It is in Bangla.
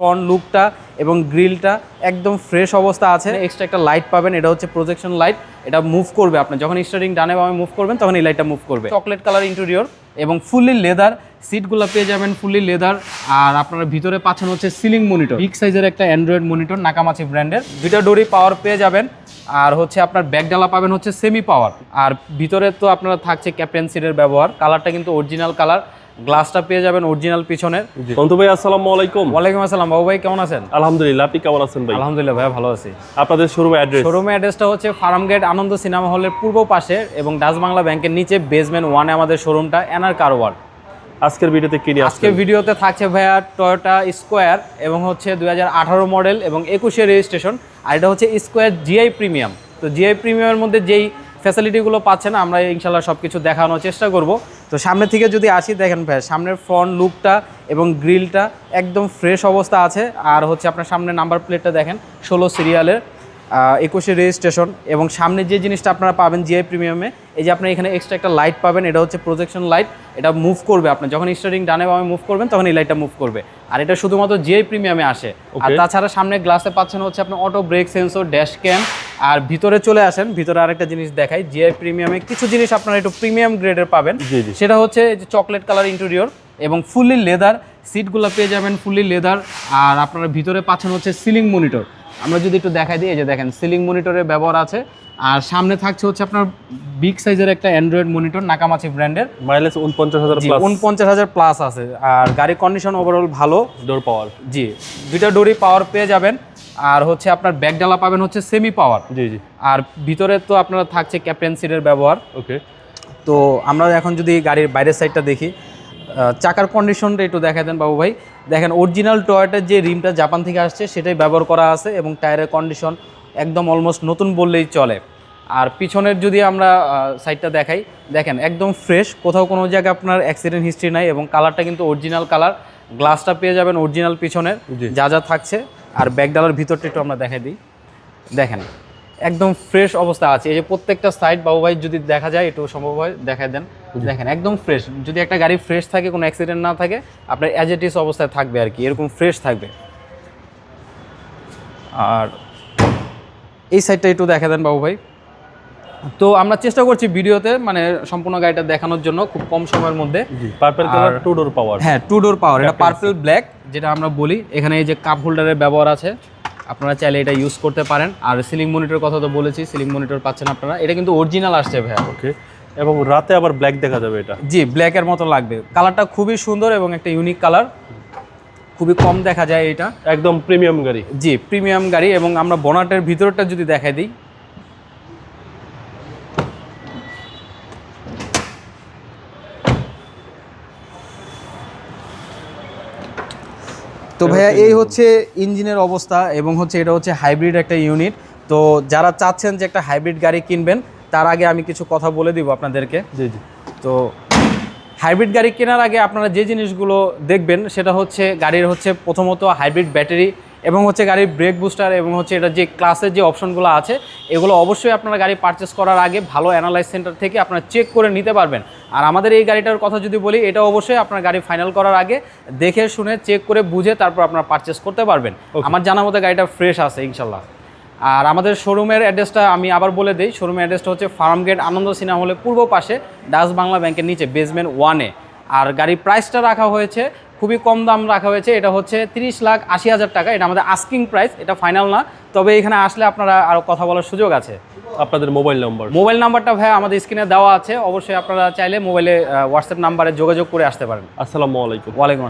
ফ্রন্ট লুকটা এবং গ্রিলটা একদম ফ্রেশ অবস্থা আছে। এক্সট্রা একটা লাইট পাবেন এটা হচ্ছে প্রজেকশন লাইট এটা মুভ করবে আপনি। যখন স্টার্টিং ডানে বামে মুভ করবেন তখন এই লাইটটা মুভ করবে। চকলেট কালার ইন্টেরিয়র এবং ফুললি লেদার সিটগুলো পেয়ে যাবেন ফুললি লেদার আর আপনারা ভিতরে পাচ্ছেন হচ্ছে সিলিং মনিটর বিগ সাইজের একটা অ্যান্ড্রয়েড মনিটর নাকামাছি ব্র্যান্ডের দুইটা ডোরি পাওয়ার পেয়ে যাবেন আর হচ্ছে আপনার ব্যাকডালা পাবেন হচ্ছে সেমি পাওয়ার আর ভিতরে তো আপনারা থাকছে ক্যাপ্টেন সিটের ব্যবহার। কালারটা কিন্তু অরিজিনাল কালার গ্লাসটা পেয়ে যাবেন অরিজিনাল পিছনের। বন্ধু ভাই আসসালামু আলাইকুম। ওয়ালাইকুম আসসালাম বাবু ভাই কেমন আছেন? আলহামদুলিল্লাহ আপনি কেমন আছেন ভাই? আলহামদুলিল্লাহ ভাই ভালো আছি। আপনাদের শোরুম অ্যাড্রেস শোরুমের অ্যাড্রেসটা হচ্ছে ফার্ম গেট আনন্দ সিনেমা হলের পূর্ব পাশে এবং ডাচ বাংলা ব্যাংকের নিচে বেসমেন্ট ওয়ানে আমাদের শোরুমটা এনআর কারওয়ার আজকের ভিডিওতে কি নিয়ে আজকে আসছেন? ভিডিওতে থাকছে ভাইয়া টয়োটা স্কোয়ার এবং হচ্ছে দুই হাজার আঠারো মডেল এবং একুশে রেজিস্ট্রেশন আর এটা হচ্ছে স্কোয়ার জিআই প্রিমিয়াম তো জিআই প্রিমিয়ামের মধ্যে যেই ফ্যাসিলিটিগুলো পাচ্ছেন আমরা ইনশাল্লাহ সব কিছু দেখানোর চেষ্টা করব। তো সামনে থেকে যদি আসি, দেখেন ভাই, সামনের ফ্রন্ট লুকটা এবং গ্রিলটা একদম ফ্রেশ অবস্থা আছে। আর হচ্ছে আপনার সামনে নাম্বার প্লেটটা দেখেন, ষোলো সিরিয়ালের একুশে রেজিস্ট্রেশন এবং সামনে যে জিনিসটা আপনারা পাবেন জিআই প্রিমিয়ামে এই যে আপনার এখানে এক্সট্রা একটা লাইট পাবেন এটা হচ্ছে প্রজেকশন লাইট এটা মুভ করবে আপনি। যখন স্টারিং ডানে বামে মুভ করবেন তখন এই লাইটটা মুভ করবে। আর এটা শুধুমাত্র জিআই প্রিমিয়ামে আসে। আর তাছাড়া সামনে গ্লাসে পাচ্ছেন হচ্ছে আপনার auto brake sensor dash cam আর ভিতরে চলে আসেন ভিতরে আরেকটা জিনিস দেখাই জিআই প্রিমিয়ামে কিছু জিনিস আপনারা একটু প্রিমিয়াম গ্রেডের পাবেন। সেটা হচ্ছে যে চকলেট কালার ইন্টেরিয়র এবং ফুললি লেদার সিটগুলো পেয়ে যাবেন ফুললি লেদার আর আপনারা ভিতরে পাচ্ছেন হচ্ছে সিলিং মনিটর আমরা যদি একটু দেখাই দিই এই যে দেখেন সিলিং মনিটরের ব্যবহার আছে। আর সামনে থাকছে হচ্ছে আপনার বিগ সাইজের একটা অ্যান্ড্রয়েড মনিটর নাকামাছি ব্র্যান্ডের মাইলেজ উনপঞ্চাশ হাজার উনপঞ্চাশ হাজার প্লাস আছে। আর গাড়ির কন্ডিশন ওভারঅল ভালো। ডোর পাওয়ার জি দুইটা ডোরি পাওয়ার পেয়ে যাবেন। আর হচ্ছে আপনার ব্যাকডালা পাবেন হচ্ছে সেমি পাওয়ার জি জি। আর ভিতরে তো আপনারা থাকছে ক্যাপ্টেন সিটের ব্যবহার। ওকে তো আমরা এখন যদি গাড়ির বাইরের সাইডটা দেখি চাকার কন্ডিশনটা একটু দেখা দেন বাবু ভাই। দেখেন অরিজিনাল টয়েটার যে রিমটা জাপান থেকে আসছে সেটাই ব্যবহার করা আছে এবং টায়ারের কন্ডিশন একদম অলমোস্ট নতুন বললেই চলে। আর পিছনের যদি আমরা সাইডটা দেখাই দেখেন একদম ফ্রেশ কোথাও কোনো জায়গায় আপনার অ্যাক্সিডেন্ট হিস্ট্রি নাই এবং কালারটা কিন্তু অরিজিনাল কালার গ্লাসটা পেয়ে যাবেন অরিজিনাল পিছনের যা যা থাকছে। আর ব্যাকডালার ভিতরটা একটু আমরা দেখাই দিই। দেখেন একদম ফ্রেশ অবস্থা আছে। এই যে প্রত্যেকটা সাইড বাবু ভাই যদি দেখা যায় একটু সম্ভব হয় দেখায় দেন। দেখেন একদম ফ্রেশ যদি একটা গাড়ি ফ্রেশ থাকে কোনো অ্যাক্সিডেন্ট না থাকে আপনার অ্যাজ ইট ইস অবস্থায় থাকবে আর কি এরকম ফ্রেশ থাকবে। আর এই সাইডটা একটু দেখা দেন বাবু ভাই। তো আমরা চেষ্টা করছি ভিডিওতে মানে সম্পূর্ণ গাড়িটা দেখানোর জন্য খুব কম সময়ের মধ্যে। জি purple colour two door power হ্যাঁ টু ডোর পাওয়ার এটা পার্পল ব্ল্যাক যেটা আমরা বলি। এখানে এই যে কাপ হোল্ডারের ব্যবহার আছে। আপনারা চাইলে এটা ইউজ করতে পারেন। আর সিলিং মনিটর কথা তো বলেছি সিলিং মনিটর পাচ্ছেন আপনারা। এটা কিন্তু অরিজিনাল আসছে ভাইয়া। ওকে এবং রাতে আবার ব্ল্যাক দেখা যাবে এটা। জি ব্ল্যাকের মতো লাগবে। কালারটা খুবই সুন্দর এবং একটা ইউনিক কালার খুবই কম দেখা যায় এটা। একদম প্রিমিয়াম গাড়ি। জি প্রিমিয়াম গাড়ি এবং আমরা বোনাটের ভিতরটা যদি দেখাই দিই তো ভাইয়া এই হচ্ছে ইঞ্জিনের অবস্থা এবং হচ্ছে এটা হচ্ছে হাইব্রিড একটা ইউনিট। তো যারা চাচ্ছেন যে একটা হাইব্রিড গাড়ি কিনবেন তার আগে আমি কিছু কথা বলে দিব আপনাদেরকে। জি জি। তো হাইব্রিড গাড়ি কেনার আগে আপনারা যে জিনিসগুলো দেখবেন সেটা হচ্ছে গাড়ির হচ্ছে প্রথমত হাইব্রিড ব্যাটারি এবং হচ্ছে গাড়ির ব্রেক বুস্টার এবং হচ্ছে এটা যে ক্লাসের যে অপশনগুলো আছে এগুলো অবশ্যই আপনারা গাড়ি পারচেস করার আগে ভালো অ্যানালাইজ সেন্টার থেকে আপনারা চেক করে নিতে পারবেন। আর আমাদের এই গাড়িটার কথা যদি বলি এটা অবশ্যই আপনার গাড়ি ফাইনাল করার আগে দেখে শুনে চেক করে বুঝে তারপর আপনারা পারচেস করতে পারবেন। আমার জানা মতে গাড়িটা ফ্রেশ আছে ইনশাল্লাহ আর আমাদের শোরুমের অ্যাড্রেসটা আমি আবার বলে দিই শোরুমের অ্যাড্রেসটা হচ্ছে ফার্মগেট আনন্দ সিনেমা হলের পূর্ব পাশে ডাচ বাংলা ব্যাংকের নিচে বেসমেন্ট ওয়ানে আর গাড়ির প্রাইসটা রাখা হয়েছে খুবই কম দাম রাখা হয়েছে এটা হচ্ছে তিরিশ লাখ আশি হাজার টাকা এটা আমাদের আস্কিং প্রাইস এটা ফাইনাল না তবে এখানে আসলে আপনারা আরও কথা বলার সুযোগ আছে। আপনাদের মোবাইল নম্বর মোবাইল নাম্বারটা ভাই আমাদের স্ক্রিনে দেওয়া আছে অবশ্যই আপনারা চাইলে মোবাইলে হোয়াটসঅ্যাপ নাম্বারে যোগাযোগ করে আসতে পারেন। আসসালামু আলাইকুম। ওয়ালাইকুম আসসালাম।